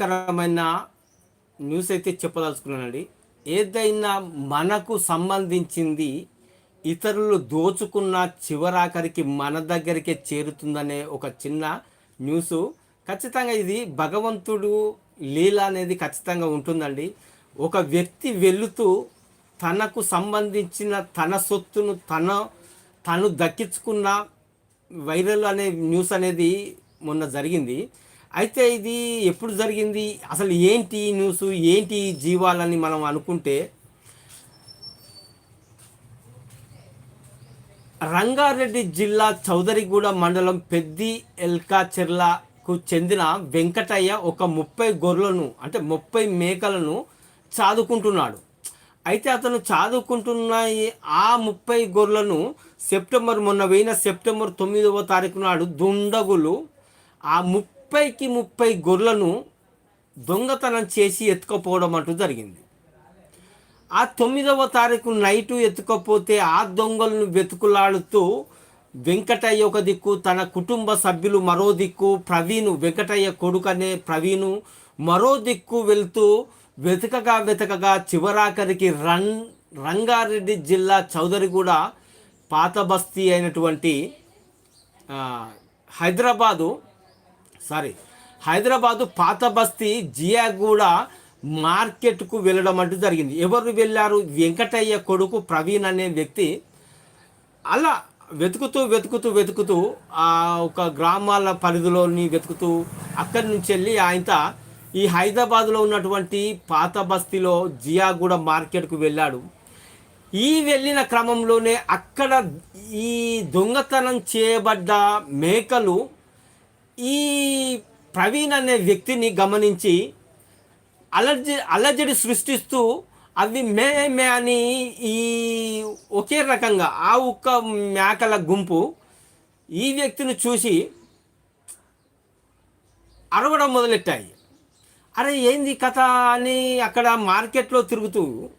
కరమైన న్యూస్ అయితే చెప్పదలుచుకున్నానండి. ఏదైనా మనకు సంబంధించింది ఇతరులు దోచుకున్న చివరాఖరికి మన దగ్గరికే చేరుతుందనే ఒక చిన్న న్యూస్ ఖచ్చితంగా ఇది భగవంతుడు లీల అనేది ఖచ్చితంగా ఉంటుందండి. ఒక వ్యక్తి వెళుతూ తనకు సంబంధించిన తన సొత్తును తన తను దక్కించుకున్న వైరల్ అనే న్యూస్ అనేది మొన్న జరిగింది. అయితే ఇది ఎప్పుడు జరిగింది? అసలు ఏంటి న్యూస్ ఏంటి జీవాలని మనం అనుకుంటే రంగారెడ్డి జిల్లా చౌదరిగూడ మండలం పెద్ది ఎల్కాచెర్లకు చెందిన వెంకటయ్య ఒక ముప్పై గొర్రెలను అంటే ముప్పై మేకలను చాదుకుంటున్నాడు. అయితే అతను చదువుకుంటున్న ఆ ముప్పై గొర్రెలను సెప్టెంబర్ మొన్న వెయిన సెప్టెంబర్ తొమ్మిదవ తారీఖు నాడు దుండగులు ఆ ముప్పైకి ముప్పై గొర్రెలను దొంగతనం చేసి ఎత్తుకపోవడం అంటూ జరిగింది. ఆ తొమ్మిదవ తారీఖు నైటు ఎత్తుకపోతే ఆ దొంగలను వెతుకులాడుతూ వెంకటయ్య ఒక దిక్కు తన కుటుంబ సభ్యులు మరో దిక్కు ప్రవీణు వెంకటయ్య కొడుకు అనే ప్రవీణు మరో దిక్కు వెళ్తూ వెతకగా వెతకగా చివరాఖరికి రన్ రంగారెడ్డి జిల్లా చౌదరిగూడ పాత బస్తీ అయినటువంటి హైదరాబాదు సారీ. హైదరాబాదు పాత బస్తీ జియాగూడ మార్కెట్కు వెళ్ళడం అంటూ జరిగింది. ఎవరు వెళ్ళారు? వెంకటయ్య కొడుకు ప్రవీణ్ అనే వ్యక్తి. అలా వెతుకుతూ వెతుకుతూ వెతుకుతూ ఆ ఒక గ్రామాల పరిధిలోని వెతుకుతూ అక్కడి నుంచి వెళ్ళి ఆయన ఈ హైదరాబాద్లో ఉన్నటువంటి పాత బస్తీలో జియాగూడ మార్కెట్కు వెళ్ళాడు. ఈ వెళ్ళిన క్రమంలోనే అక్కడ ఈ దొంగతనం చేయబడ్డ మేకలు ఈ ప్రవీణ్ అనే వ్యక్తిని గమనించి అలర్జీ అలర్జడి సృష్టిస్తూ అవి మే మే అని ఈ ఒకే రకంగా ఆ ఒక్క మేకల గుంపు ఈ వ్యక్తిని చూసి అరవడం మొదలెట్టాయి. అరే ఏంది కథ అని అక్కడ మార్కెట్లో తిరుగుతూ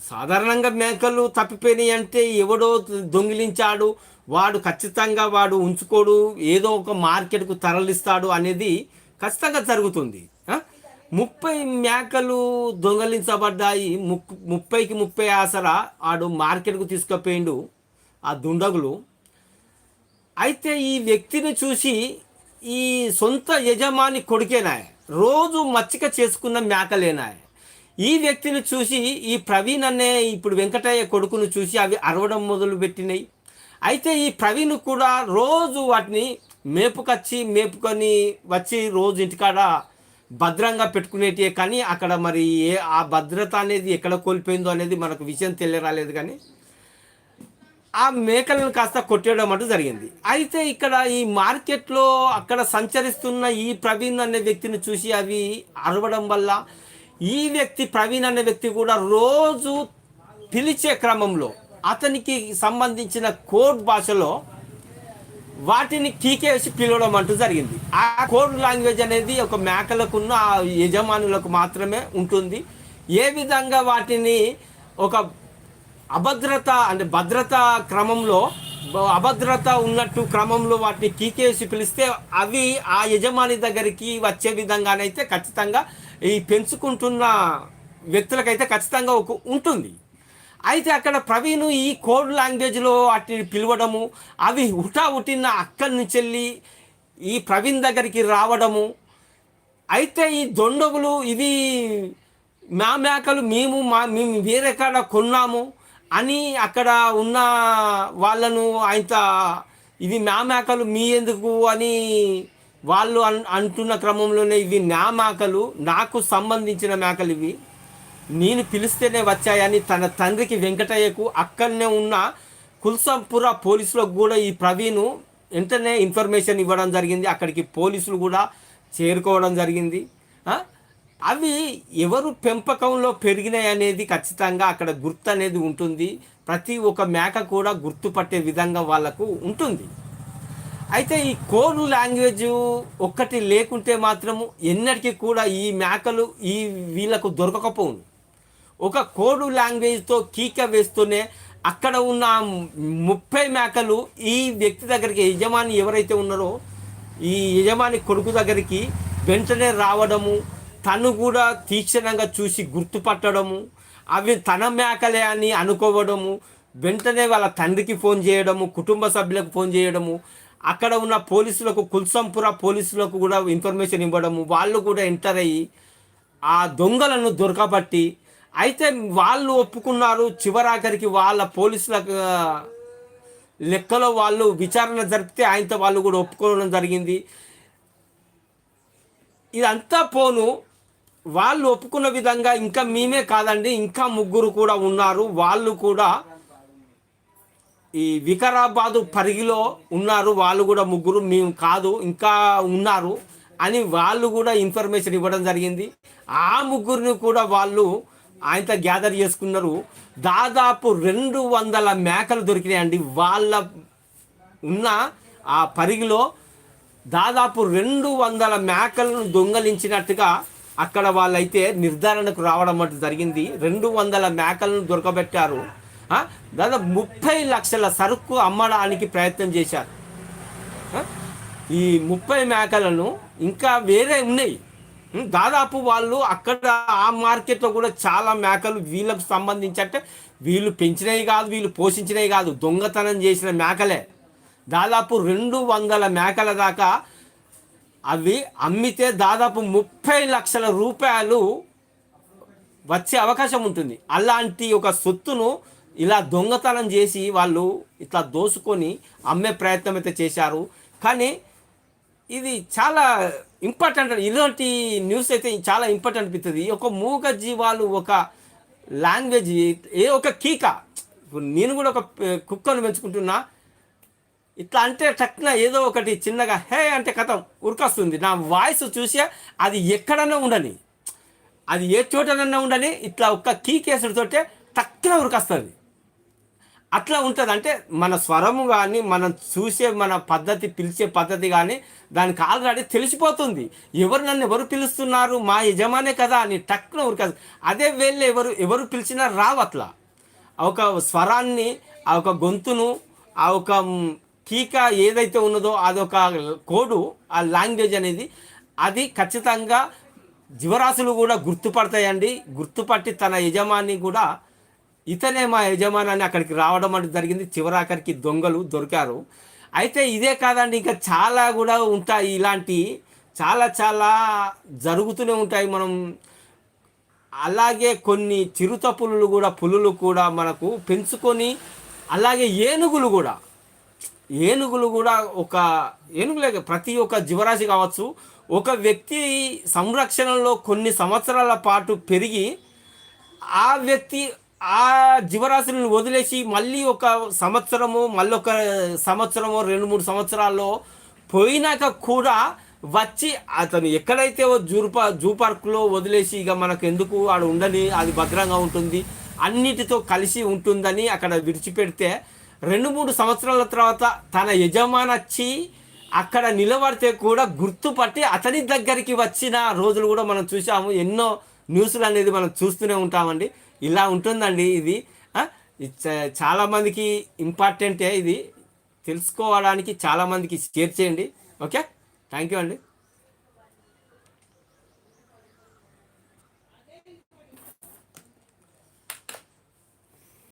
సాధారణంగా మేకలు తప్పిపోయినాయి అంటే ఎవడో దొంగిలించాడు వాడు ఖచ్చితంగా వాడు ఉంచుకోడు ఏదో ఒక మార్కెట్కు తరలిస్తాడు అనేది ఖచ్చితంగా జరుగుతుంది. ముప్పై మేకలు దొంగలించబడ్డాయి ముక్ ముప్పైకి ముప్పై ఆసరా వాడు మార్కెట్కు తీసుకుపోయిండు ఆ దుండగులు. అయితే ఈ వ్యక్తిని చూసి ఈ సొంత యజమాని కొడుకేనాయ రోజు మచ్చిక చేసుకున్న మేకలేనాయ ఈ వ్యక్తిని చూసి ఈ ప్రవీణ్ అనే ఇప్పుడు వెంకటయ్య కొడుకును చూసి అవి అరవడం మొదలు పెట్టినాయి అయితే ఈ ప్రవీణ్ కూడా రోజు వాటిని మేపుకొచ్చి మేపుకొని వచ్చి రోజు ఇంటికాడ భద్రంగా పెట్టుకునేటివే కానీ అక్కడ మరి ఏ ఆ భద్రత అనేది ఎక్కడ కోల్పోయిందో అనేది మనకు విషయం తెలియరాలేదు కానీ ఆ మేకలను కాస్త కొట్టేయడం అంటూ జరిగింది. అయితే ఇక్కడ ఈ మార్కెట్లో అక్కడ సంచరిస్తున్న ఈ ప్రవీణ్ అనే వ్యక్తిని చూసి అవి అరవడం వల్ల ఈ వ్యక్తి ప్రవీణ్ అనే వ్యక్తి కూడా రోజు పిలిచే క్రమంలో అతనికి సంబంధించిన కోడ్ భాషలో వాటిని కీకేసి పిలవడం అంటూ జరిగింది. ఆ కోడ్ లాంగ్వేజ్ అనేది ఒక మేకలకున్న ఆ యజమానులకు మాత్రమే ఉంటుంది. ఏ విధంగా వాటిని ఒక అభద్రత అంటే భద్రత క్రమంలో అభద్రత ఉన్నట్టు క్రమంలో వాటిని కీకేసి పిలిస్తే అవి ఆ యజమాని దగ్గరికి వచ్చే విధంగానైతే ఖచ్చితంగా ఈ పెంచుకుంటున్న వ్యక్తులకైతే ఖచ్చితంగా ఒక ఉంటుంది. అయితే అక్కడ ప్రవీణ్ ఈ కోడ్ లాంగ్వేజ్లో వాటిని పిలవడము అవి హుటా హుటిన అక్కడి నుంచి వెళ్ళి ఈ ప్రవీణ్ దగ్గరికి రావడము. అయితే ఈ దొండగులు ఇవి మా మేకలు మేము మా మేము వేరే కాడ కొన్నాము అని అక్కడ ఉన్న వాళ్ళను ఆయన ఇవి నా మేకలు మీ ఎందుకు అని వాళ్ళు అన్ అంటున్న క్రమంలోనే ఇవి నా మేకలు నాకు సంబంధించిన మేకలు ఇవి. నేను పిలిస్తేనే వచ్చాయని తన తండ్రికి వెంకటయ్యకు అక్కడనే ఉన్న కుల్సంపుర పోలీసులకు కూడా ఈ ప్రవీణ్ వెంటనే ఇన్ఫర్మేషన్ ఇవ్వడం జరిగింది. అక్కడికి పోలీసులు కూడా చేరుకోవడం జరిగింది. అవి ఎవరు పెంపకంలో పెరిగినాయి అనేది ఖచ్చితంగా అక్కడ గుర్తు అనేది ఉంటుంది. ప్రతి ఒక్క మేక కూడా గుర్తుపట్టే విధంగా వాళ్ళకు ఉంటుంది. అయితే ఈ కోడు లాంగ్వేజ్ ఒక్కటి లేకుంటే మాత్రము ఎన్నటికీ కూడా ఈ మేకలు ఈ వీళ్ళకు దొరకకపోవును. ఒక కోడు లాంగ్వేజ్తో కీక వేస్తూనే అక్కడ ఉన్న ముప్పై మేకలు ఈ వ్యక్తి దగ్గరికి యజమాని ఎవరైతే ఉన్నారో ఈ యజమాని కొడుకు దగ్గరికి వెంటనే రావడము తను కూడా తీక్షణంగా చూసి గుర్తుపట్టడము అవి తన మేకలే అని అనుకోవడము వెంటనే వాళ్ళ తండ్రికి ఫోన్ చేయడము కుటుంబ సభ్యులకు ఫోన్ చేయడము అక్కడ ఉన్న పోలీసులకు కుల్సంపుర పోలీసులకు కూడా ఇన్ఫర్మేషన్ ఇవ్వడము వాళ్ళు కూడా ఎంటర్ అయ్యి ఆ దొంగలను దొరకబట్టి అయితే వాళ్ళు ఒప్పుకున్నారు. చివరాఖరికి వాళ్ళ పోలీసుల లెక్కలో వాళ్ళు విచారణ జరిపితే ఆయనతో వాళ్ళు కూడా ఒప్పుకోవడం జరిగింది. ఇదంతా పోను. వాళ్ళు ఒప్పుకున్న విధంగా ఇంకా మేమే కాదండి ఇంకా ముగ్గురు కూడా ఉన్నారు. వాళ్ళు కూడా ఈ వికారాబాదు పరిగిలో ఉన్నారు. వాళ్ళు కూడా ముగ్గురు మేము కాదు ఇంకా ఉన్నారు అని వాళ్ళు కూడా ఇన్ఫర్మేషన్ ఇవ్వడం జరిగింది. ఆ ముగ్గురిని కూడా వాళ్ళు ఆయనతో గ్యాదర్ చేసుకున్నారు. దాదాపు రెండు వందల మేకలు దొరికినాయండి. వాళ్ళ ఉన్న ఆ పరిగిలో దాదాపు రెండు వందల మేకలను దొంగలించినట్టుగా అక్కడ వాళ్ళైతే నిర్ధారణకు రావడం అంటూ జరిగింది. రెండు వందల మేకలను దొరకబెట్టారు. దాదాపు ముప్పై లక్షల సరుకు అమ్మడానికి ప్రయత్నం చేశారు. ఈ ముప్పై మేకలను ఇంకా వేరే ఉన్నాయి. దాదాపు వాళ్ళు అక్కడ ఆ మార్కెట్లో కూడా చాలా మేకలు వీళ్ళకు సంబంధించి అంటే వీళ్ళు పెంచినవి కాదు వీళ్ళు పోషించినవి కాదు దొంగతనం చేసిన మేకలే. దాదాపు రెండు వందల మేకల దాకా అవి అమ్మితే దాదాపు ముప్పై లక్షల రూపాయలు వచ్చే అవకాశం ఉంటుంది. అలాంటి ఒక సొత్తును ఇలా దొంగతనం చేసి వాళ్ళు ఇట్లా దోసుకొని అమ్మే ప్రయత్నం అయితే చేశారు. కానీ ఇది చాలా ఇంపార్టెంట్ ఇలాంటి న్యూస్ అయితే చాలా ఇంపార్టెంట్ అనిపిస్తుంది ఒక మూగ జీవాలు ఒక లాంగ్వేజ్ ఏ ఒక కీక. నేను కూడా ఒక కుక్కను పెంచుకుంటున్నా. ఇట్లా అంటే టక్న ఏదో ఒకటి చిన్నగా హే అంటే కథం ఉరికొస్తుంది. నా వాయిస్ చూసే అది ఎక్కడన్నా ఉండని. అది ఏ చోటనన్నా ఉండని ఇట్లా ఒక్క కీ కేసుడితోటే టక్కున ఉరికొస్తుంది. అట్లా ఉంటుంది. అంటే మన స్వరము కానీ మనం చూసే మన పద్ధతి పిలిచే పద్ధతి కానీ దానికి ఆల్రెడీ తెలిసిపోతుంది. ఎవరు నన్ను ఎవరు పిలుస్తున్నారు? మా యజమానే కదా అని టక్కున కదా అదే వేళ్ళు ఎవరు ఎవరు పిలిచినా రావు అట్లా ఒక స్వరాన్ని ఆ ఒక గొంతును ఆ ఒక కీక ఏదైతే ఉన్నదో అదొక కోడు ఆ లాంగ్వేజ్ అనేది అది ఖచ్చితంగా జీవరాశులు కూడా గుర్తుపడతాయండి. గుర్తుపట్టి తన యజమాని కూడా ఇతనే మా యజమాని అక్కడికి రావడం అంటే జరిగింది. చివరాఖరికి దొంగలు దొరికారు. అయితే ఇదే కాదండి ఇంకా చాలా కూడా ఉంటాయి ఇలాంటి చాలా చాలా జరుగుతూనే ఉంటాయి మనం. అలాగే కొన్ని చిరుత పులులు కూడా పులులు కూడా మనకు పెంచుకొని అలాగే ఏనుగులు కూడా. ఏనుగులు కూడా ఒక ఏనుగులే ప్రతి ఒక్క జీవరాశి కావచ్చు. ఒక వ్యక్తి సంరక్షణలో కొన్ని సంవత్సరాల పాటు పెరిగి ఆ వ్యక్తి ఆ జీవరాశులను వదిలేసి మళ్ళీ ఒక సంవత్సరము మళ్ళీ ఒక సంవత్సరము రెండు మూడు సంవత్సరాల్లో పోయినాక కూడా వచ్చి అతను ఎక్కడైతే జూపా జూ పార్క్లో జూ వదిలేసి ఇక మనకు ఎందుకు ఆడ ఉండని అది భద్రంగా ఉంటుంది అన్నిటితో కలిసి ఉంటుందని అక్కడ విడిచిపెడితే రెండు మూడు సంవత్సరాల తర్వాత తన యజమాని వచ్చి అక్కడ నిలబడితే కూడా గుర్తుపట్టి అతని దగ్గరికి వచ్చిన రోజులు కూడా మనం చూసాము ఎన్నో న్యూస్లు అనేది మనం చూస్తూనే ఉంటామండి. ఇలా ఉంటుందండి ఇది. చాలామందికి ఇంపార్టెంటే ఇది. తెలుసుకోవడానికి చాలామందికి షేర్ చేయండి. ఓకే? థ్యాంక్ యూ అండి.